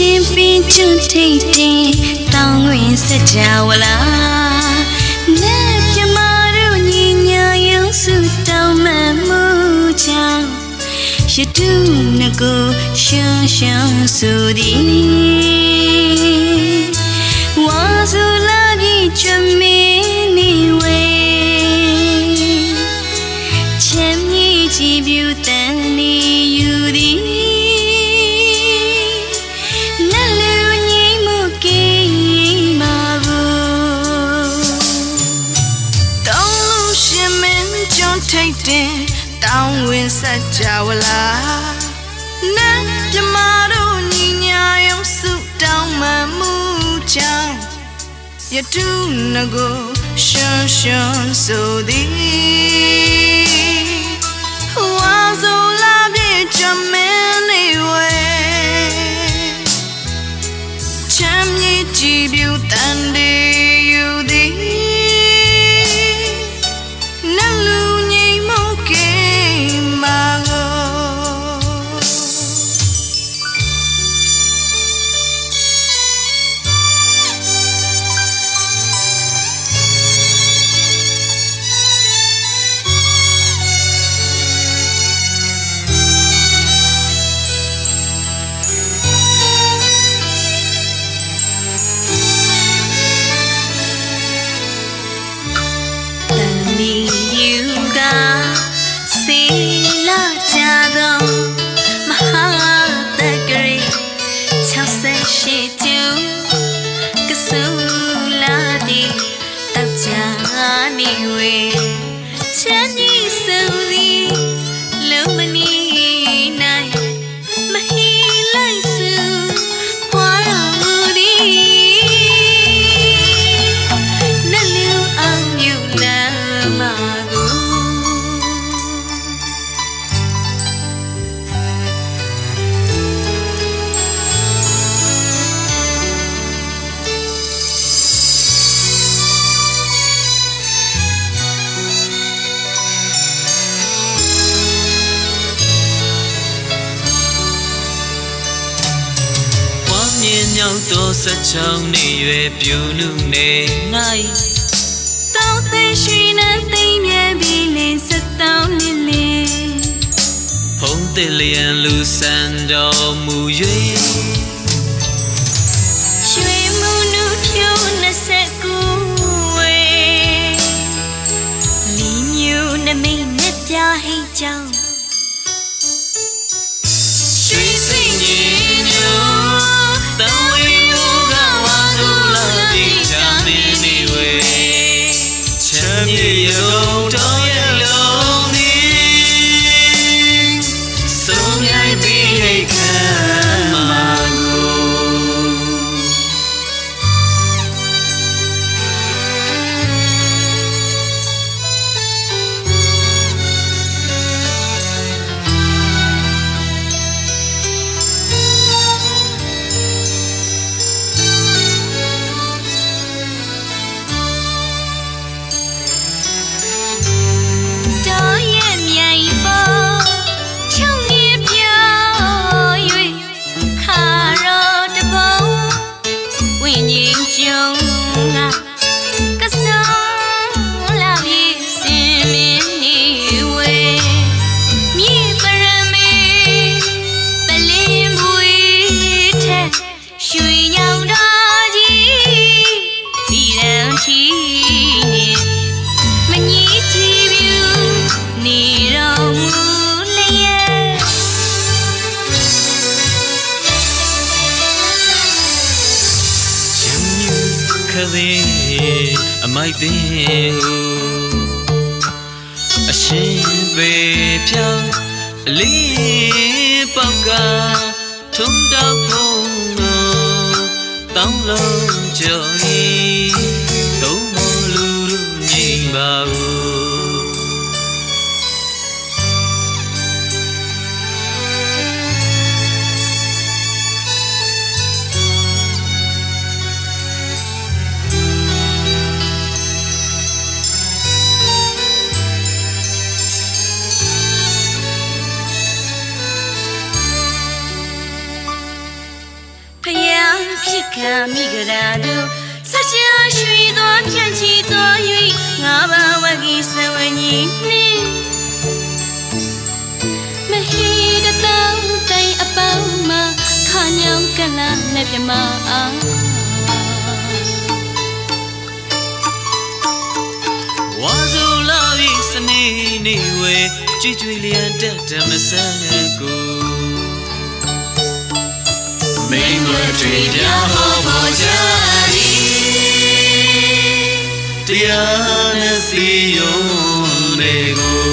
ကျွတ်ထိတ်တင်တောင်းဝင်စကြဝဠာနဲ့ပြမတို့ညီညာရုံစုတောင်းမှန်မှုချောင်းရတုငကိုရှောင်းရှောင်းဆိုသည်ဝါစုလာပြီးချွမ ထိတ်တင်တောင်းဝင်ဆက်ကြဝလားနတ်ပြမတို့ညီညာယုံစုတောင်းမှမှုချောင်းယတုနကိုရှွန်ရှွန်ဆိုသည် နေ မ်းမြင်မြောက်သောဆက်ချောင်းနေရွယ်ပြူနုနေ၌တောင်းသိရွှေနန်းသိမ့်မြဲပြီးလင်းစတောင်းလင်းလင်းဖုံးတစ်လျံလူဆန်တော်မူ၍ရွှေမှုနုဖြိုး29ဝေလီမျိုးနမိတ်နဲ့ပြဟိတ်ကြောင်း သေးအမိုက်သေးဟူအရှင်ပေဖြောင်းအလေးပေါက်ကထုံတောက်ဖုံးတော်တောင်းလုံးကြော်ဤသုံးမလူလူငိမ့်ပါဘူး မိကြတာသူဆက်ချာရွှေသွားဖြန့်ချီသွား၍ငါဘာဝကီစဝညီနှင်းမဟီတတောင်းတိုင်အပေါင်းမှာခါညောင်းကလာနဲ့ပြမအားဝါဆိုလာပြီးစနေနေဝဲကြွကြွလျက်တက်တယ်မဆန်းကို မိန်မတွေပြဟောပေါ်ကြသည်တရားနဲ့စီယုံတွေကို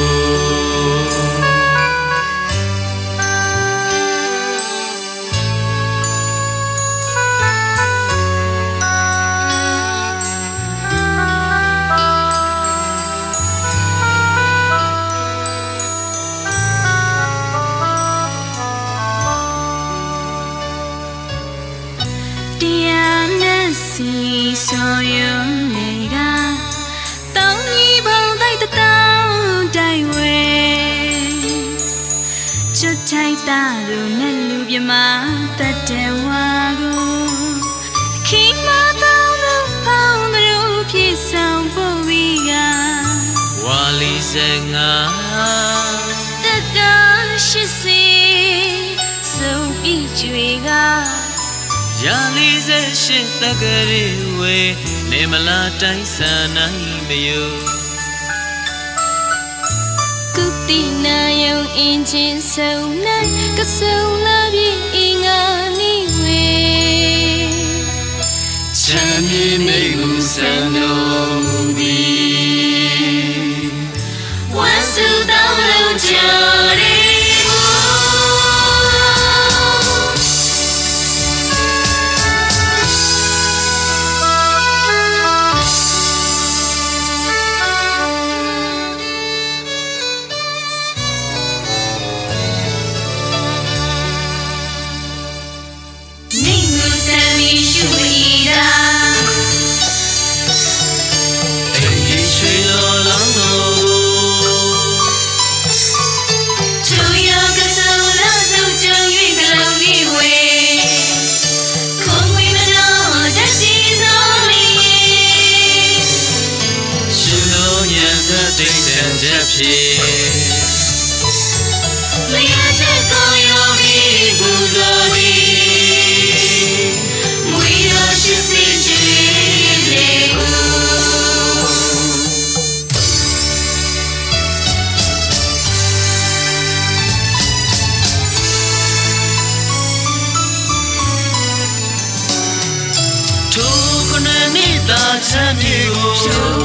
ထိုက်တာတို့နဲ့လူပြမတတ်တယ်ဝါကိုခိမတောင်းလို့ပေါင်းတို့ပြေဆောင်ဖို့ဝီကဝါလီစငါတတရှိစီစုံပြီးကျွေကရာလီစ ရှင်းတကရေဝဲနေမလားတိုင်းဆန်နိုင်မယုကုတိနာယုံအင်းချင်းဆုံနိုင်ကဆုံလာပြီအင်္ဂါလိဝေချမ်းမြေမိတ်မှုစံတော်မူသည်ဝမ်းစုတောင်းလုံးကြရဲ ချက်ဖြင့်လျက်တဲ့ကို နှစ်နှစ်သာချမ်းမြေကို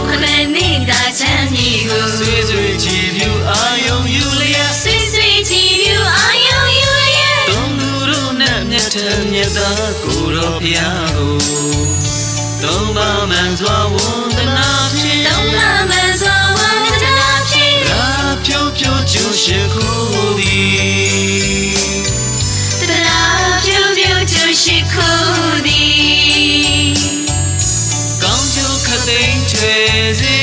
ခဏနေတာချမ်းမြေကိုဆွေဆွေချီပြူအာယုံယူလျက်ဆွေဆွေချီပြူအာယုံယူရဲ့သုံးလူတို့နဲ့မြတ်ထမြတ်သားကိုတော်ဖျားကိုသုံးပါမှန်စွာဝန်တနာဖြင့်တောင်းလာမစွာဝန္ဒနာဖြင့်ရာဖြိုးဖြိုးကျူရှိခိုးသည်တရာပြူပြူချူရှိခုသည် သိ